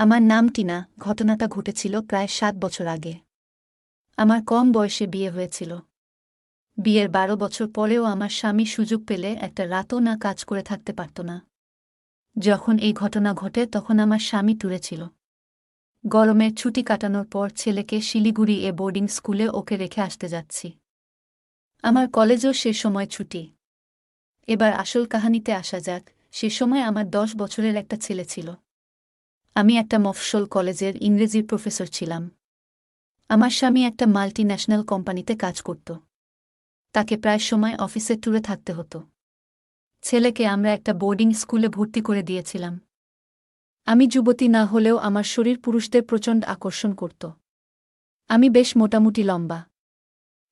আমার নাম টিনা। ঘটনাটা ঘটেছিল প্রায় সাত বছর আগে। আমার কম বয়সে বিয়ে হয়েছিল। বিয়ের বারো বছর পরেও আমার স্বামী সুযোগ পেলে একটা রাতও না কাজ করে থাকতে পারত না। যখন এই ঘটনা ঘটে, তখন আমার স্বামী ট্যুরে ছিল। গরমের ছুটি কাটানোর পর ছেলেকে শিলিগুড়ি এ বোর্ডিং স্কুলে ওকে রেখে আসতে যাচ্ছি। আমার কলেজও সে সময় ছুটি। এবার আসল কাহানিতে আসা যাক। সে সময় আমার দশ বছরের একটা ছেলে ছিল। আমি একটা মফস্বল কলেজের ইংরেজির প্রফেসর ছিলাম। আমার স্বামী একটা মাল্টি ন্যাশনাল কোম্পানিতে কাজ করত। তাকে প্রায় সময় অফিসে ট্যুরে থাকতে হতো। ছেলেকে আমরা একটা বোর্ডিং স্কুলে ভর্তি করে দিয়েছিলাম। আমি যুবতী না হলেও আমার শরীর পুরুষদের প্রচণ্ড আকর্ষণ করত। আমি বেশ মোটামুটি লম্বা।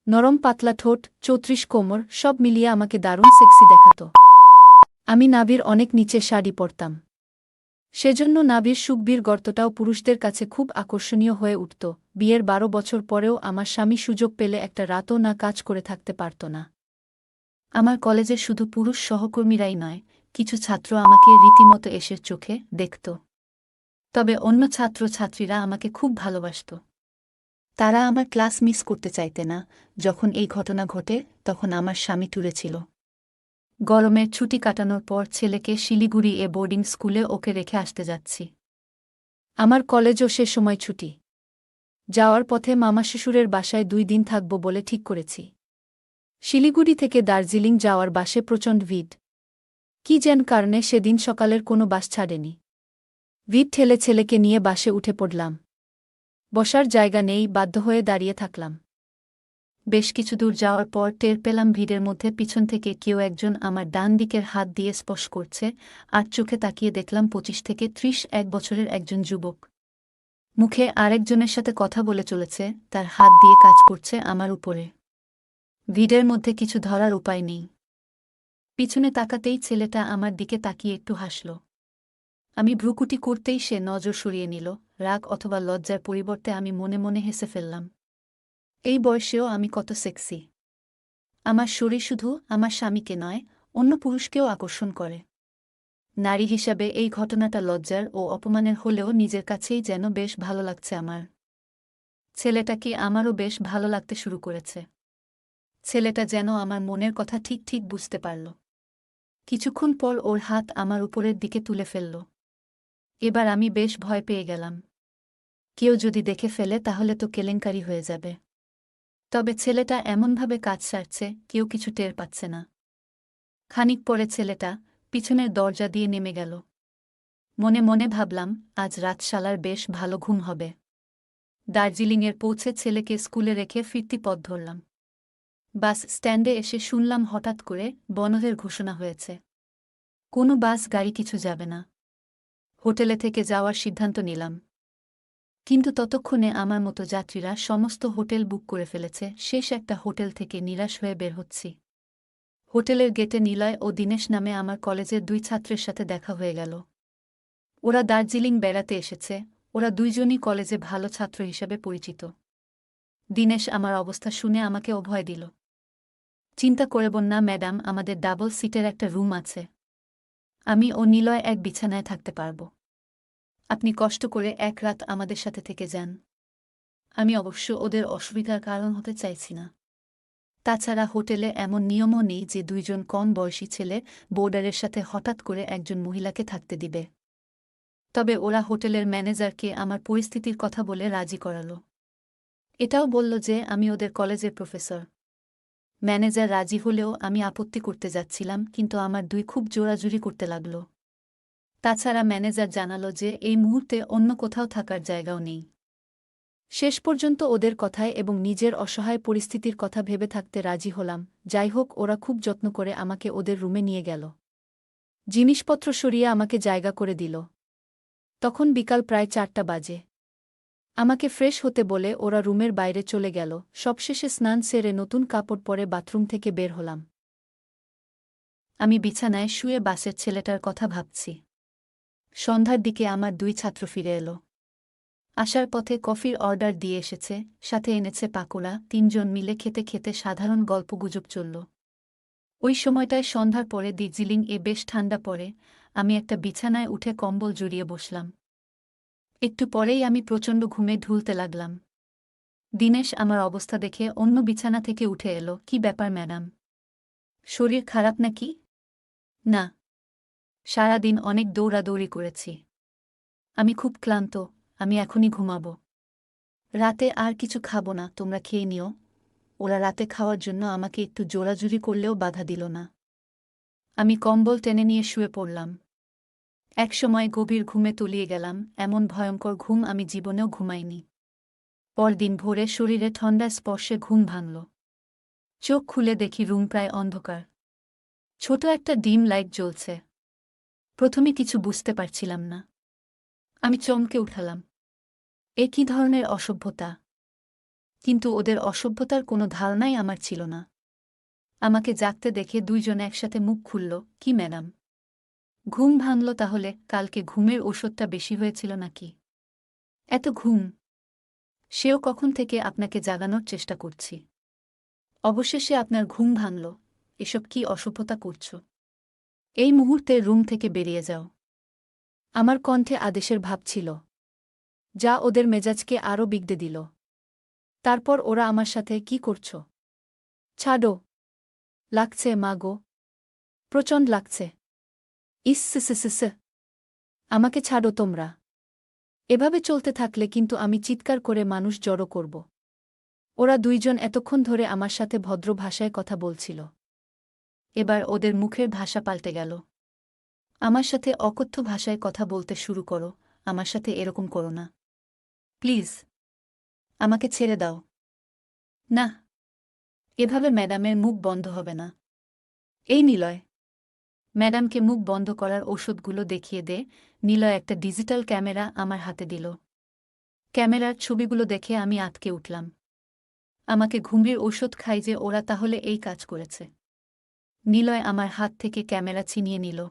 নরম পাতলা ঠোঁট, চৌত্রিশ কোমর, সব মিলিয়ে আমাকে দারুণ সেক্সি দেখাত। আমি নাবির অনেক নিচে শাড়ি পরতাম। সেজন্য নাবির সুখবীর গর্তটাও পুরুষদের কাছে খুব আকর্ষণীয় হয়ে উঠত। বিয়ের বারো বছর পরেও আমার স্বামী সুযোগ পেলে একটা রাতও না কাজ করে থাকতে পারত না। আমার কলেজে শুধু পুরুষ সহকর্মীরাই নয়, কিছু ছাত্র আমাকে রীতিমতো এসে চোখে দেখত। তবে অন্য ছাত্র ছাত্রীরা আমাকে খুব ভালোবাসত। তারা আমার ক্লাস মিস করতে চাইতে না। যখন এই ঘটনা ঘটে, তখন আমার স্বামী ট্যুরে ছিল। গরমের ছুটি কাটানোর পর ছেলেকে শিলিগুড়ি এ বোর্ডিং স্কুলে ওকে রেখে আসতে যাচ্ছি। আমার কলেজও সে সময় ছুটি। যাওয়ার পথে মামা শ্বশুরের বাসায় দুই দিন থাকব বলে ঠিক করেছি। শিলিগুড়ি থেকে দার্জিলিং যাওয়ার বাসে প্রচণ্ড ভিড়। কি যেন কারণে সেদিন সকালের কোনো বাস ছাড়েনি। ভিড় ঠেলে ছেলেকে নিয়ে বাসে উঠে পড়লাম। বসার জায়গা নেই, বাধ্য হয়ে দাঁড়িয়ে থাকলাম। বেশ কিছু দূর যাওয়ার পর টের পেলাম ভিড়ের মধ্যে পিছন থেকে কেউ একজন আমার ডান দিকের হাত দিয়ে স্পর্শ করছে, আর চোখে তাকিয়ে দেখলাম পঁচিশ থেকে ত্রিশ এক বছরের একজন যুবক। মুখে আরেকজনের সাথে কথা বলে চলেছে, তার হাত দিয়ে কাজ করছে আমার উপরে। ভিড়ের মধ্যে কিছু ধরার উপায় নেই। পিছনে তাকাতেই ছেলেটা আমার দিকে তাকিয়ে একটু হাসল। আমি ভ্রুকুটি করতেই সে নজর সরিয়ে নিল, রাগ অথবা লজ্জার পরিবর্তে আমি মনে মনে হেসে ফেললাম। এই বয়সেও আমি কত সেক্সি আমার শরীর শুধু আমার স্বামীকে নয়, অন্য পুরুষকেও আকর্ষণ করে। নারী হিসাবে এই ঘটনাটা লজ্জার ও অপমানের হলেও নিজের কাছেই যেন বেশ ভালো লাগছে আমার। ছেলেটাকে আমারও বেশ ভালো লাগতে শুরু করেছে। ছেলেটা যেন আমার মনের কথা ঠিক ঠিক বুঝতে পারল। কিছুক্ষণ পর ওর হাত আমার উপরের দিকে তুলে ফেলল। এবার আমি বেশ ভয় পেয়ে গেলাম। কেউ যদি দেখে ফেলে তাহলে তো কেলেঙ্কারি হয়ে যাবে। তবে ছেলেটা এমনভাবে কাজ সারছে, কেউ কিছু টের পাচ্ছে না। খানিক পরে ছেলেটা পিছনের দরজা দিয়ে নেমে গেল। মনে মনে ভাবলাম, আজ রাতশালার বেশ ভালো ঘুম হবে। দার্জিলিংয়ের পৌঁছে ছেলেকে স্কুলে রেখে ফিরতি পথ ধরলাম। বাস স্ট্যান্ডে এসে শুনলাম হঠাৎ করে বনধের ঘোষণা হয়েছে। কোনো বাস, গাড়ি কিছু যাবে না। হোটেলে থেকে যাওয়ার সিদ্ধান্ত নিলাম। কিন্তু ততক্ষণে আমার মতো যাত্রীরা সমস্ত হোটেল বুক করে ফেলেছে, শেষ একটা হোটেল থেকে নিরাশ হয়ে বের হচ্ছি। হোটেলের গেটে নিলয় ও দীনেশ নামে আমার কলেজের দুই ছাত্রের সাথে দেখা হয়ে গেল। ওরা দার্জিলিং বেড়াতে এসেছে, ওরা দুইজনই কলেজে ভালো ছাত্র হিসাবে পরিচিত। দীনেশ আমার অবস্থা শুনে আমাকে অভয় দিল। চিন্তা করবেন না ম্যাডাম, আমাদের ডাবল সিটের একটা রুম আছে। আমি ও নিলয় এক বিছানায় থাকতে পারব। আপনি কষ্ট করে এক রাত আমাদের সাথে থেকে যান। আমি অবশ্য ওদের অসুবিধার কারণ হতে চাইছি না। তাছাড়া হোটেলে এমন নিয়মও নেই যে দুইজন কম বয়সী ছেলে বোর্ডারের সাথে হঠাৎ করে একজন মহিলাকে থাকতে দিবে। তবে ওরা হোটেলের ম্যানেজারকে আমার পরিস্থিতির কথা বলে রাজি করালো। এটাও বলল যে আমি ওদের কলেজের প্রফেসর। ম্যানেজার রাজি হলেও আমি আপত্তি করতে যাচ্ছিলাম, কিন্তু আমার দুই খুব জোরাজুরি করতে লাগল। তাছাড়া ম্যানেজার জানালো যে এই মুহূর্তে অন্য কোথাও থাকার জায়গাও নেই। শেষ পর্যন্ত ওদের কথায় এবং নিজের অসহায় পরিস্থিতির কথা ভেবে থাকতে রাজি হলাম, যাই হোক ওরা খুব যত্ন করে আমাকে ওদের রুমে নিয়ে গেল। জিনিসপত্র সরিয়ে আমাকে জায়গা করে দিল। তখন বিকাল প্রায় চারটা বাজে। আমাকে ফ্রেশ হতে বলে ওরা রুমের বাইরে চলে গেল, সবশেষে স্নান সেরে নতুন কাপড় পরে বাথরুম থেকে বের হলাম। আমি বিছানায় শুয়ে বাসের ছেলেটার কথা ভাবছি। সন্ধ্যার দিকে আমার দুই ছাত্র ফিরে এলো। আসার পথে কফির অর্ডার দিয়ে এসেছে, সাথে এনেছে পাকোড়া, তিনজন মিলে খেতে খেতে সাধারণ গল্পগুজব চলল। ওই সময়টায় সন্ধ্যার পরে দার্জিলিং এ বেশ ঠান্ডা পড়ে, আমি একটা বিছানায় উঠে কম্বল জড়িয়ে বসলাম। একটু পরেই আমি প্রচণ্ড ঘুমে ঢুলতে লাগলাম। দিনেশ আমার অবস্থা দেখে অন্য বিছানা থেকে উঠে এলো, কি ব্যাপার, ম্যাডাম? শরীর খারাপ নাকি? না সারাদিন অনেক দৌড়াদৌড়ি করেছি। আমি খুব ক্লান্ত, আমি এখনই ঘুমাব। রাতে আর কিছু খাব না, তোমরা খেয়ে নিও। ওরা রাতে খাওয়ার জন্য আমাকে একটু জোরাজুরি করলেও বাধা দিল না। আমি কম্বল টেনে নিয়ে শুয়ে পড়লাম। একসময় গভীর ঘুমে তলিয়ে গেলাম, এমন ভয়ঙ্কর ঘুম আমি জীবনেও ঘুমাইনি। পরদিন ভোরে শরীরে ঠান্ডা স্পর্শে ঘুম ভাঙল। চোখ খুলে দেখি রুম প্রায় অন্ধকার। ছোট একটা ডিম লাইট জ্বলছে। প্রথমে কিছু বুঝতে পারছিলাম না। আমি চমকে উঠালাম। এ কী ধরনের অসভ্যতা? কিন্তু ওদের অসভ্যতার কোনো ধারণাই আমার ছিল না। আমাকে জাগতে দেখে দুইজন একসাথে মুখ খুলল, কি ম্যাডাম? ঘুম ভাঙল তাহলে কালকে ঘুমের ওষুধটা বেশি হয়েছিল নাকি? এত ঘুম? সেও কখন থেকে আপনাকে জাগানোর চেষ্টা করছি? অবশেষে আপনার ঘুম ভাঙল। এসব কি অসভ্যতা করছ? এই মুহূর্তে রুম থেকে বেরিয়ে যাও। আমার কণ্ঠে আদেশের ভাব ছিল, যা ওদের মেজাজকে আরও বিগড়ে দিল। তারপর ওরা আমার সাথে কি করছ? ছাড়ো। লাগছে, মা গো। প্রচণ্ড লাগছে। ইস আমাকে ছাড়ো তোমরা। এভাবে চলতে থাকলে কিন্তু আমি চিৎকার করে মানুষ জড়ো করব। ওরা দুইজন এতক্ষণ ধরে আমার সাথে ভদ্র ভাষায় কথা বলছিল। এবার ওদের মুখের ভাষা পাল্টে গেল। আমার সাথে অকথ্য ভাষায় কথা বলতে শুরু করো, আমার সাথে এরকম করো না। প্লিজ, আমাকে ছেড়ে দাও। না, এভাবে ম্যাডামের মুখ বন্ধ হবে না। এই নিলয়, ম্যাডামকে মুখ বন্ধ করার ওষুধগুলো দেখিয়ে দে, নিলয় একটা ডিজিটাল ক্যামেরা আমার হাতে দিল। ক্যামেরার ছবিগুলো দেখে আমি আটকে উঠলাম। আমাকে ঘুমির ওষুধ খাই যে ওরা তাহলে এই কাজ করেছে। নিলয় আমার হাত থেকে ক্যামেরা ছিনিয়ে নিল।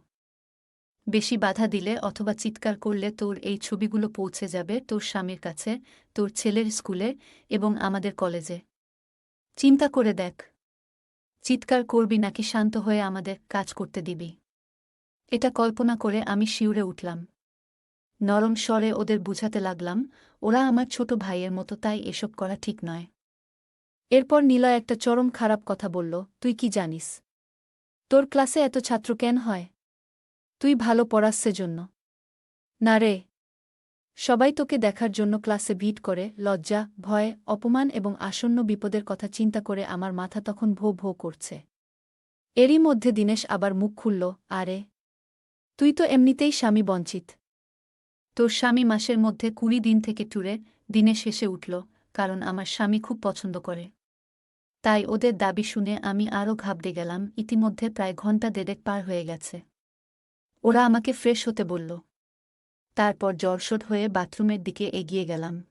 বেশি বাধা দিলে অথবা চিৎকার করলে তোর এই ছবিগুলো পৌঁছে যাবে তোর স্বামীর কাছে, তোর ছেলের স্কুলে এবং আমাদের কলেজে। চিন্তা করে দেখ। চিৎকার করবি নাকি শান্ত হয়ে আমাদের কাজ করতে দিবি। এটা কল্পনা করে আমি শিউরে উঠলাম। নরম স্বরে ওদের বুঝাতে লাগলাম, ওরা আমার ছোট ভাইয়ের মতো, তাই এসব করা ঠিক নয়। এরপর নীলয় একটা চরম খারাপ কথা বলল, তুই কি জানিস? তোর ক্লাসে এত ছাত্র কেন হয়? তুই ভালো পড়াচ্ছে জন্য না রে। সবাই তোকে দেখার জন্য ক্লাসে ভিড় করে, লজ্জা, ভয়, অপমান এবং আসন্ন বিপদের কথা চিন্তা করে আমার মাথা তখন ভো ভো করছে। এরই মধ্যে দিনেশ আবার মুখ খুলল, আরে। তুই তো এমনিতেই স্বামী বঞ্চিত। তোর স্বামী মাসের মধ্যে কুড়ি দিন থেকে ট্যুরে দিনে শেষে উঠল, কারণ আমার স্বামী খুব পছন্দ করে। তাই ওদের দাবি শুনে আমি আরও ঘাবড়ে গেলাম, ইতিমধ্যে প্রায় ঘণ্টা দেড়েক পার হয়ে গেছে। ওরা আমাকে ফ্রেশ হতে বলল। তারপর জরশট হয়ে বাথরুমের দিকে এগিয়ে গেলাম।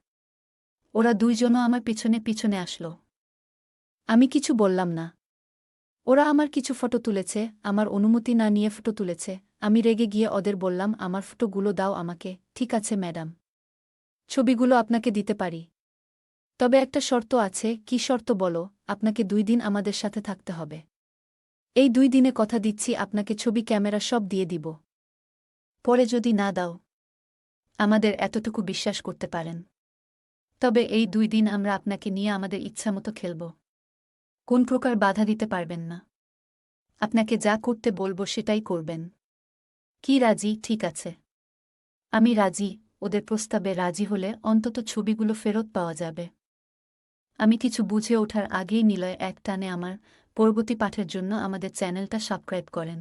ওরা দুইজনও আমার পিছনে পিছনে আসলো। আমি কিছু বললাম না। ওরা আমার কিছু ফটো তুলেছে, আমার অনুমতি না নিয়ে ফটো তুলেছে। আমি রেগে গিয়ে ওদের বললাম, আমার ফটোগুলো দাও আমাকে। ঠিক আছে, ম্যাডাম। ছবিগুলো আপনাকে দিতে পারি। তবে একটা শর্ত আছে, কি শর্ত বলো, আপনাকে দুই দিন আমাদের সাথে থাকতে হবে। এই দুই দিনে কথা দিচ্ছি, আপনাকে ছবি, ক্যামেরা সব দিয়ে দিব। পরে যদি না দাও, আমাদের এতটুকু বিশ্বাস করতে পারেন। তবে এই দুই দিন আমরা আপনাকে নিয়ে আমাদের ইচ্ছামতো খেলব। কোন প্রকার বাধা দিতে পারবেন না। আপনাকে যা করতে বলব সেটাই করবেন। কি রাজি? ঠিক আছে। আমি রাজি, ওদের প্রস্তাবে রাজি হলে অন্তত ছবিগুলো ফেরত পাওয়া যাবে। আমি কিছু বুঝে ওঠার আগেই নিলয় এক টানে আমার পরবর্তী পাঠের জন্য আমাদের চ্যানেলটা সাবস্ক্রাইব করেন।